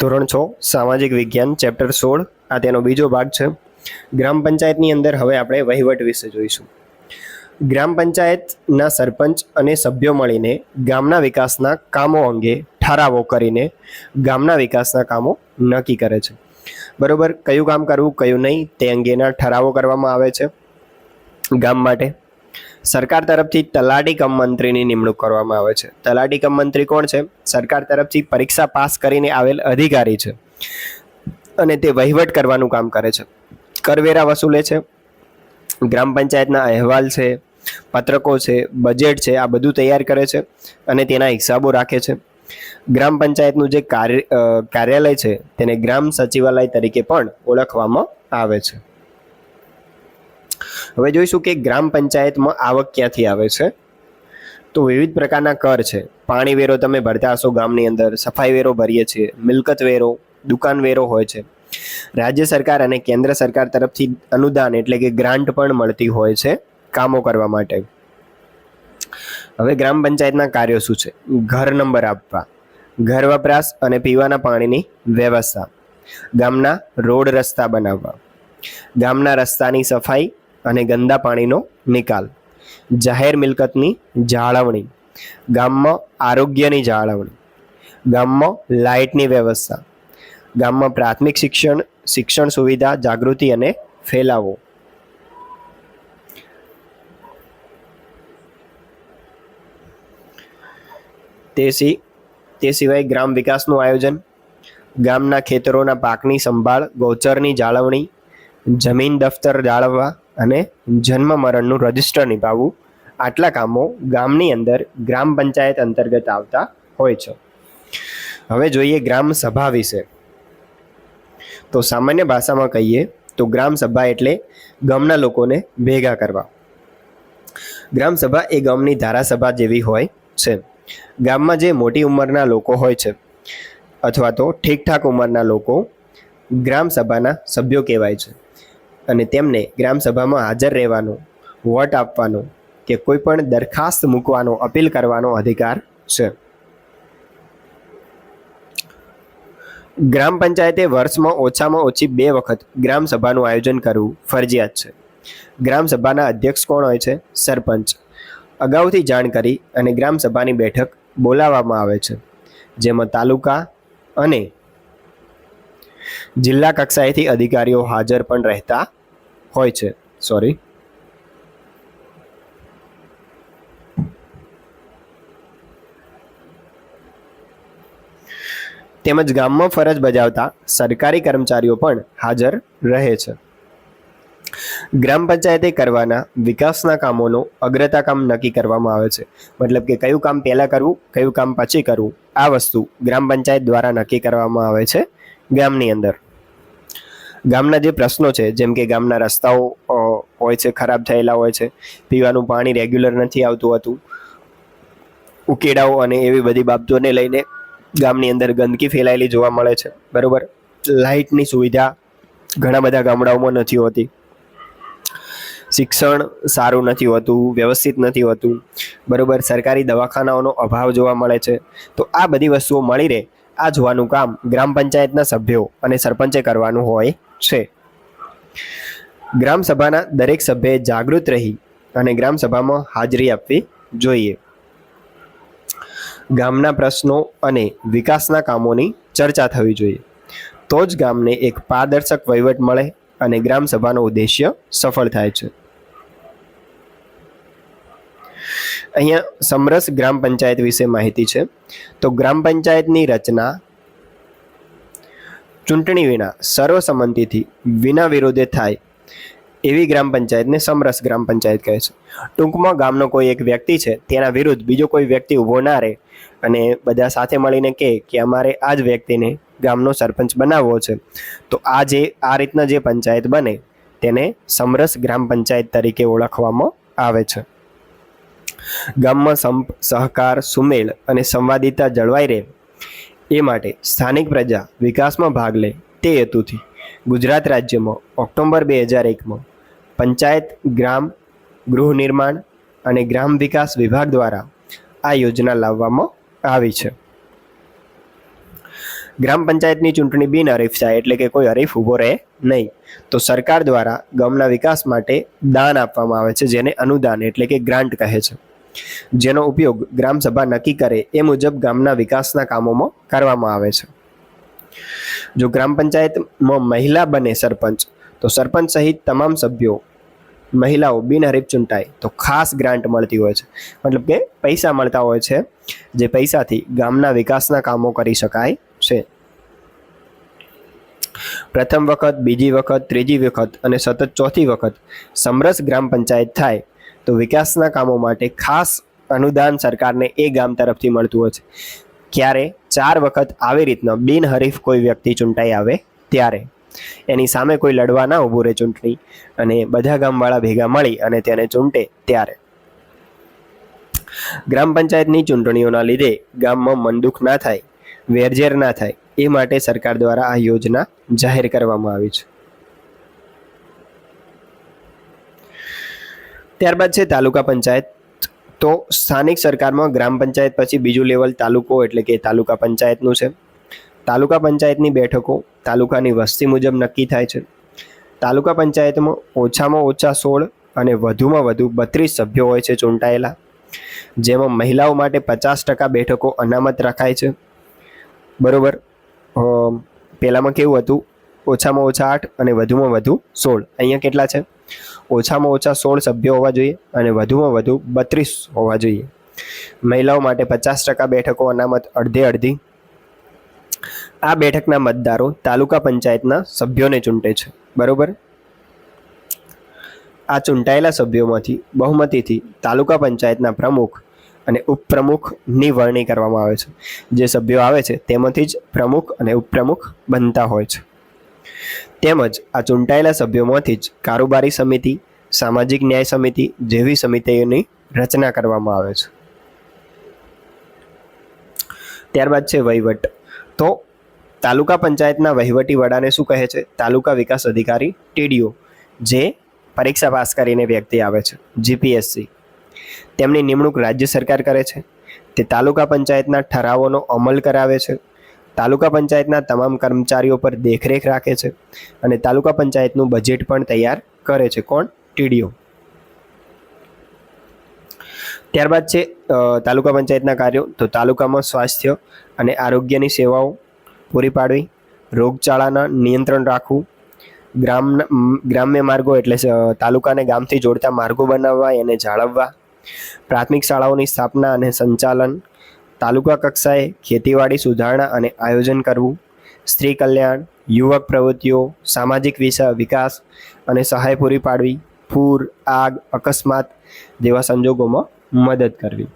ધોરણ છ, સામાજિક વિજ્ઞાન ચેપ્ટર સોળ, આ તેનો બીજો ભાગ છે. ગ્રામ પંચાયતની અંદર હવે આપણે વહીવટ વિશે જોઈશું. ગ્રામ પંચાયતના સરપંચ અને સભ્યો મળીને ગામના વિકાસના કામો અંગે ઠરાવો કરીને ગામના વિકાસના કામો નક્કી કરે છે. બરાબર, કયું કામ કરવું, કયું નહીં, તે અંગેના ઠરાવો કરવામાં આવે છે. ગામ માટે સરકાર તરફથી તલાટી કમ મંત્રીની નિમણૂક કરવામાં આવે છે. તલાટી કમ મંત્રી કોણ છે? સરકાર તરફથી પરીક્ષા પાસ કરીને આવેલ અધિકારી છે અને તે વહીવટ કરવાનું કામ કરે છે. કરવેરા વસૂલે છે, ગ્રામ પંચાયતના અહેવાલ છે, પત્રકો છે, બજેટ છે, આ બધું તૈયાર કરે છે અને તેના હિસાબો રાખે છે. ગ્રામ પંચાયતનું જે કાર્ય કાર્યાલય છે તેને ગ્રામ સચિવાલય તરીકે પણ ઓળખવામાં આવે છે. હવે જોઈશું કે ગ્રામ પંચાયતમાં આવક ક્યાંથી આવે છે? તો વિવિધ પ્રકારના કર છે. પાણી વેરો તમે ભરતા હશો ગામની અંદર, સફાઈ વેરો ભરીએ છીએ, મિલકત વેરો, દુકાન વેરો હોય છે. રાજ્ય સરકાર અને કેન્દ્ર સરકાર તરફથી અનુદાન એટલે કે ગ્રાન્ટ પણ મળતી હોય છે કામો કરવા માટે. હવે ગ્રામ પંચાયતના કાર્યો શું છે? ઘર નંબર આપવા. ઘર વપરાશ અને પીવાના પાણીની વ્યવસ્થા. ગામના રોડ રસ્તા બનાવવા. ગામના રસ્તાની સફાઈ અને ગંદા પાણીનો નિકાલ. જાહેર મિલકતની જાળવણી. ગામમાં આરોગ્યની જાળવણી. ગામમાં લાઇટની વ્યવસ્થા. ગામમાં પ્રાથમિક શિક્ષણ શિક્ષણ સુવિધા, જાગૃતિ અને ફેલાવો. તે તે સિવાય ગ્રામ વિકાસનું આયોજન. ગામના ખેતરોના પાકની સંભાળ, ગૌચરની જાળવણી. જમીન દફતર જાળવવા. અને જન્મ મરણનું રજિસ્ટર નિભાવવું. આટલા કામો ગામની અંદર ગ્રામ પંચાયત અંતર્ગત આવતા હોય છે. હવે જોઈએ ગ્રામ સભા વિશે. તો સામાન્ય ભાષામાં કહીએ તો ગ્રામ સભા એટલે ગામના લોકોને ભેગા કરવા. ગ્રામ સભા એ ગામની ધારાસભા જેવી હોય છે. ગામમાં જે મોટી ઉંમરના લોકો હોય છે અથવા તો ઠીકઠાક ઉંમરના લોકો ગ્રામ સભાના સભ્યો કહેવાય છે. અને તેમને ગ્રામસભામાં હાજર રહેવાનો, વોટ આપવાનો કે કોઈ પણ દરખાસ્ત મૂકવાનો અપીલ કરવાનો અધિકાર છે. ગ્રામ પંચાયતે વર્ષમાં ઓછામાં ઓછી બે વખત ગ્રામ સભાનું આયોજન કરવું ફરજિયાત છે. ગ્રામ સભાના અધ્યક્ષ કોણ હોય છે? સરપંચ. અગાઉથી જાણ કરી અને ગ્રામ સભાની બેઠક બોલાવવામાં આવે છે, જેમાં તાલુકા અને જિલ્લા કક્ષાએથી અધિકારીઓ હાજર પણ રહેતા હોય છે. સોરી તેમજ ગામમાં ફરજ બજાવતા સરકારી કર્મચારીઓ પણ હાજર રહે છે. ગ્રામ પંચાયતે કરવાના વિકાસના કામોનો અગ્રતા કામ નક્કી કરવામાં આવે છે. મતલબ કે કયું કામ પહેલાં કરવું, કયું કામ પછી કરવું, આ વસ્તુ ગ્રામ પંચાયત દ્વારા નક્કી કરવામાં આવે છે. ગામની અંદર? ગામના જે પ્રશ્નો છે, જેમ કે ગામના રસ્તાઓ હોય છે, ખરાબ થયેલા હોય છે, પીવાનું પાણી રેગ્યુલર નથી આવતું હતું, ઉકેડાઓ અને એવી બધી બાબતોને લઈને ગામની અંદર ગંદકી ફેલાયેલી જોવા મળે છે, બરાબર? લાઇટની સુવિધા ઘણા બધા ગામડાઓમાં નથી હોતી. શિક્ષણ સારું નથી હોતું, વ્યવસ્થિત નથી હોતું, બરાબર? સરકારી દવાખાનાઓનો અભાવ જોવા મળે છે. તો આ બધી વસ્તુઓ મળી રહે આ જોવાનું કામ ગ્રામ પંચાયતના સભ્યો અને સરપંચે કરવાનું હોય છે. ગ્રામ સભાના દરેક સભ્યએ જાગૃત રહી અને ગ્રામ સભામાં હાજરી આપવી જોઈએ. ગામના પ્રશ્નો અને વિકાસના કામોની ચર્ચા થવી જોઈએ. તો જ ગામને એક પારદર્શક વહીવટ મળે અને ગ્રામ સભાનો ઉદ્દેશ્ય સફળ થાય છે. અહીંયા સમરસ ગ્રામ પંચાયત વિશે માહિતી છે. તો ગ્રામ પંચાયતની રચના ચૂંટણી વિના સર્વસંમતિથી વિના વિરોધે થાય એવી ગ્રામ પંચાયતને સમરસ ગ્રામ પંચાયત કહે છે. ટૂંકમાં ગામનો કોઈ એક વ્યક્તિ છે તેના વિરુદ્ધ બીજો કોઈ વ્યક્તિ ઊભો ના રહે અને બધા સાથે મળીને કહે કે અમારે આ જ વ્યક્તિને ગામનો સરપંચ બનાવવો છે. તો આ જે, આ રીતના જે પંચાયત બને તેને સમરસ ગ્રામ પંચાયત તરીકે ઓળખવામાં આવે છે. ગામમાં સંપ, સહકાર, સુમેળ અને સંવાદિતા જળવાઈ રહે. એ માટે સ્થાનિક પ્રજા વિકાસમાં ભાગ લે તે હેતુથી ગુજરાત રાજ્યમાં ઓક્ટોબર બે હજાર એકમાં પંચાયત, ગ્રામ, ગૃહ નિર્માણ અને ગ્રામ વિકાસ વિભાગ દ્વારા આ યોજના લાવવામાં આવી છે. ગ્રામ પંચાયતની ચૂંટણી બિનહરીફ થાય એટલે કે કોઈ હરીફ ઊભો રહે નહીં. તો સરકાર દ્વારા ગામના વિકાસ માટે દાન આપવામાં આવે છે, જેને અનુદાન એટલે કે ગ્રાન્ટ કહે છે. જેનો ઉપયોગ ગ્રામસભા નક્કી કરે એ મુજબ ગામના વિકાસના કામોમાં કરવામાં આવે છે. જો ગ્રામ પંચાયતમાં મહિલા બને સરપંચ, તો સરપંચ સહિત તમામ સભ્યો, મહિલાઓ બિનહરીફ ચૂંટાય, તો ખાસ ગ્રાન્ટ મળતી હોય છે. મતલબ કે પૈસા મળતા હોય છે, જે પૈસાથી ગામના વિકાસના કામો કરી શકાય છે. પ્રથમ વખત, બીજી વખત, ત્રીજી વખત અને સતત ચોથી વખત સમરસ ગ્રામ પંચાયત થાય તો વિકાસના કામો માટે ખાસ અનુદાન સરકારને એ ગામ તરફથી મળતું હોય છે. ક્યારે? ચાર વખત આવી રીતના બિનહરીફ કોઈ વ્યક્તિ ચૂંટાઈ આવે ત્યારે. એની સામે કોઈ લડવા ના ઊભું રહે ચૂંટણી અને બધા ગામવાળા ભેગા મળી અને તેને ચૂંટે ત્યારે. ગ્રામ પંચાયતની ચૂંટણીઓના લીધે ગામમાં મનદુખ ના થાય, વેરઝેર ના થાય એ માટે સરકાર દ્વારા આ યોજના જાહેર કરવામાં આવી છે. ત્યારબાદ છે તાલુકા પંચાયત. તો સ્થાનિક સરકારમાં ગ્રામ પંચાયત પછી બીજું લેવલ તાલુકો એટલે કે તાલુકા પંચાયતનું છે. તાલુકા પંચાયતની બેઠકો તાલુકાની વસ્તી મુજબ નક્કી થાય છે. તાલુકા પંચાયતમાં ઓછામાં ઓછા સોળ અને વધુમાં વધુ બત્રીસ સભ્યો હોય છે ચૂંટાયેલા, જેમાં મહિલાઓ માટે પચાસ ટકા બેઠકો અનામત રખાય છે. બરાબર? પહેલામાં કેવું હતું? ઓછામાં ઓછા આઠ અને વધુમાં વધુ સોળ. અહીંયા કેટલા છે? ઓછામાં ઓછા સોળ સભ્યો હોવા જોઈએ અને વધુમાં વધુ બત્રીસ હોવા જોઈએ. મહિલાઓ માટે પચાસ ટકા બેઠકો અનામત અડધે અડધી. આ બેઠકના મતદારો તાલુકા પંચાયતના સભ્યોને ચૂંટે છે. બરોબર? આ ચૂંટાયેલા સભ્યોમાંથી બહુમતીથી તાલુકા પંચાયતના પ્રમુખ અને ઉપપ્રમુખની વરણી કરવામાં આવે છે. જે સભ્યો આવે છે તેમાંથી જ પ્રમુખ અને ઉપપ્રમુખ બનતા હોય છે. તેમજ આ ચૂંટાયેલા સભ્યોમાંથી જ કારોબારી સમિતિ, સામાજિક ન્યાય સમિતિ જેવી સમિતિઓની રચના કરવામાં આવે છે. ત્યારબાદ છે વહીવટ. તો તાલુકા પંચાયતના વહીવટી વડાને શું કહે છે? તાલુકા વિકાસ અધિકારી, ટીડીઓ, જે પરીક્ષા પાસ કરીને વ્યક્તિ આવે છે, જીપીએસસી. તેમની નિમણૂક રાજ્ય સરકાર કરે છે. તે તાલુકા પંચાયતના ઠરાવોનો અમલ કરાવે છે. તાલુકા પંચાયતના તમામ કર્મચારીઓ પર દેખરેખ રાખે છે અને તાલુકા પંચાયતનું બજેટ પણ તૈયાર કરે છે. કોણ? ટીડીઓ ત્યારબાદ છે તાલુકા પંચાયતના કાર્યો. તો તાલુકામાં સ્વાસ્થ્ય અને આરોગ્યની સેવાઓ પૂરી પાડવી, રોગચાળાના નિયંત્રણ રાખવું, ગ્રામ ગ્રામ્ય માર્ગો એટલે તાલુકાને ગામથી જોડતા માર્ગો બનાવવા, એને જાળવવા, પ્રાથમિક શાળાઓની સ્થાપના અને સંચાલન તાલુકા કક્ષાએ ખેતીવાડી સુધારણા અને આયોજન કરવું, સ્ત્રી કલ્યાણ, યુવક પ્રવૃત્તિઓ, સામાજિક વિષય વિકાસ અને સહાય પૂરી પાડવી, પૂર, આગ, અકસ્માત જેવા સંજોગોમાં મદદ કરવી.